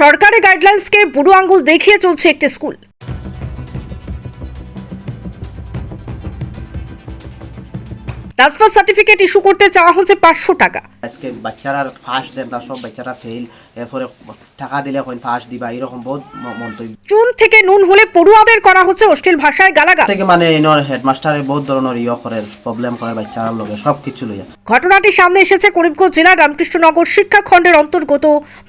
সরকারি গাইডলাইন্সকে বুড়ো আঙ্গুল দেখিয়ে চলছে একটি স্কুল ট্রান্সফার সার্টিফিকেট ইস্যু করতে চাওয়া হচ্ছে পাঁচশো টাকা। আজকে বাচ্চারা ফার্স্ট দেন তার সব বাচ্চারা ফেল এরপরে টাকা দিলে কইন ফার্স্ট দিবা এরকম বহুত মন্তব্য। চুন থেকে নুন হলে পড়ুয়াদের করা হচ্ছে অশ্লীল ভাষায় গালাগাল। থেকে মানে এনর হেডমাস্টারে বহুত ধরনের ইয়ে করে প্রবলেম করে বাচ্চারার লগে সব কিছু লইয়া। ঘটনাটি সামনে এসেছে করিমগঞ্জ জেলার রামকৃষ্ণনগর শিক্ষাখণ্ডের অন্তর্গত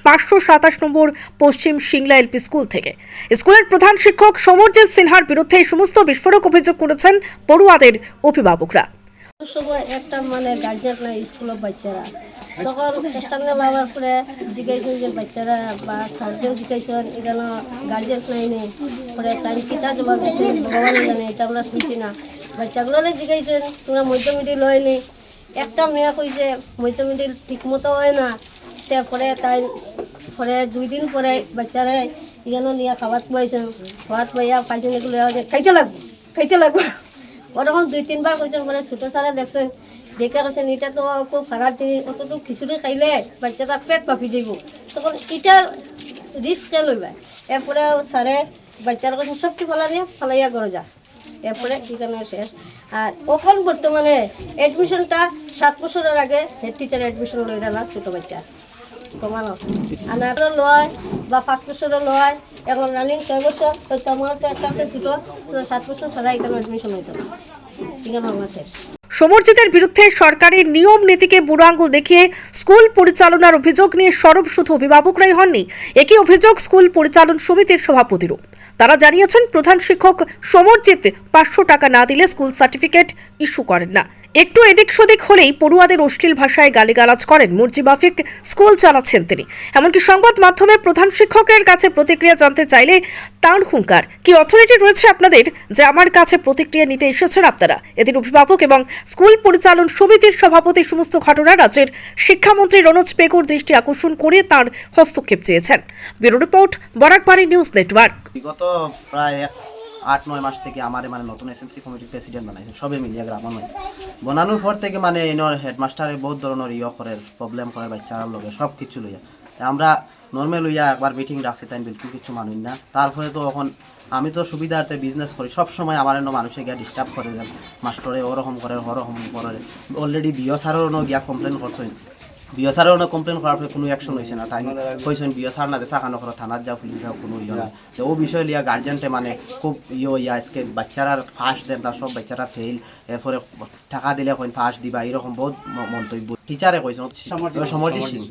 পাঁচশো সাতাশ নম্বর পশ্চিম সিংলা এলপি স্কুল থেকে। স্কুলের প্রধান শিক্ষক সমরজিৎ সিনহার বিরুদ্ধে এই সমস্ত বিস্ফোরক অভিযোগ করেছেন পড়ুয়াদের অভিভাবকরা। সময় একটা মানে গার্জেন নাই স্কুলের বাচ্চারা। তখন স্টামনে বাবার পরে জিজ্ঞাসন যে বাচ্চারা বা স্যারকেও জিজ্ঞাসন এখানে গার্জেন নাই নেই পরে টাইম কিতা জবাব দিয়েছে ভগবান জানে, এটা আমরা শুনছি না। বাচ্চাগুলোরে জিজ্ঞাসন তোমরা মধ্য মিডিল হয় নি। একটা মেয়ে কইছে মধ্য মিডিল ঠিক মতো হয় না। তারপরে তাই, পরে দুই দিন পরে বাচ্চারা এখানে নিয়ে খাবার খুয়াইছেন খাবার খুয়াইয়া পাইছেন এগুলো, খাইতে লাগবো খাইতে লাগবো। ওরকম দুই তিনবার কইছেন পরে ছোটো সারা দেখছেন দেখে কৈছেন এটা তো খুব খারাপ জিনিস অতটুকু খিচুড়ি খাইলে বাচ্চাটা পেট পাপি যাব তখন এটার রিস্ক লইবা? এরপরে স্যারে বাচ্চার কাছে সবটি ফেলানিয়া ফেলাইয়া করে যা। এরপরে এখানে শেষ? আর ওখান বর্তমানে এডমিশনটা সাত বছরের আগে হেড টিচার এডমিশন লই না ছোটো বাচ্চা। কমানো। আনারও লয় বা পাঁচ বছরও লয়। এখন রানিং ছয় বছর হয়তো আমার তো একটা আছে পুরো সাত বছর ছাড়া এখানে এডমিশন হইতো। আমার শেষ। সমর্জিতের বিরুদ্ধে সরকারের নিয়ম নীতিকে বুড়ো আঙ্গুল দেখিয়ে স্কুল পরিচালনার অভিযোগ নিয়ে সরব শুধু অভিভাবকরাই হননি, একই অভিযোগ স্কুল পরিচালন সমিতির সভাপতিরও। তারা জানিয়েছেন, প্রধান শিক্ষক সমরজিৎ পাঁচশো টাকা না দিলে স্কুল সার্টিফিকেট ইস্যু করেন না। একটু এদিক সেদিক হলেই পড়ুয়াদের অশ্লীল ভাষায় গালিগালাজ করেন মুরজি মাফিক, স্কুল চালাচ্ছেন তিনি। এমনকি সংবাদ মাধ্যমে প্রধান শিক্ষকের কাছে প্রতিক্রিয়া জানতে চাইলে তাঁর হুঙ্কার। কি অথরিটি রয়েছে আপনাদের যে আমার কাছে প্রতিক্রিয়া নিতে এসেছেন আপনারা? এদের অভিভাবক এবং স্কুল পরিচালন সমিতির সভাপতি সমস্ত ঘটনা রাজ্যের শিক্ষামন্ত্রী রনোজ পেকুর দৃষ্টি আকর্ষণ করে তার হস্তক্ষেপ চেয়েছেন। Bureau report, Barakbari news network. বিগত প্রায় আট, নয় মাস থেকে আমার মানে নতুন এসএমসি কমিটির প্রেসিডেন্ট বানাইছে, সবে মিলিয়ে গ্রামের মধ্যে বানানোর পর থেকে মানে এনর হেডমাস্টারে বহুত ধরনের ইয়ে করে প্রবলেম করে বাচ্চারার লগে সব কিছু লইয়া আমরা নর্মাল লইয়া একবার মিটিং রাখছি তাই বিলকুল কিছু মানুষ না। তারপরে তো এখন আমি তো সুবিধার্থে বিজনেস করি সব সময় আমার এনে মানুষে গিয়া ডিস্টার্ব করে দেন। মাস্টরে ওরকম করে ওরকম করে। অলরেডি বিও স্যারেরও গিয়া কমপ্লেন করছেন। বিও স্যারের অনেক কমপ্লেন করার পরে কোনো অ্যাকশন হয়েছে না। তাই কইছেন বিও স্যার না দেশা কানো করো থানার যাও পুলিশ যাও কোনো ইয়ে না। তো ও বিষয় লিয়া গার্জেন্টে মানে খুব ইয়ে ইয়া আজকে বাচ্চারা ফার্স্ট দেন তার সব বাচ্চারা ফেল এরপরে টাকা দিলে কইন ফার্স্ট দিবা এরকম বহুত মন্তব্য। টিচারে কইছেন সমর্জিত সিং।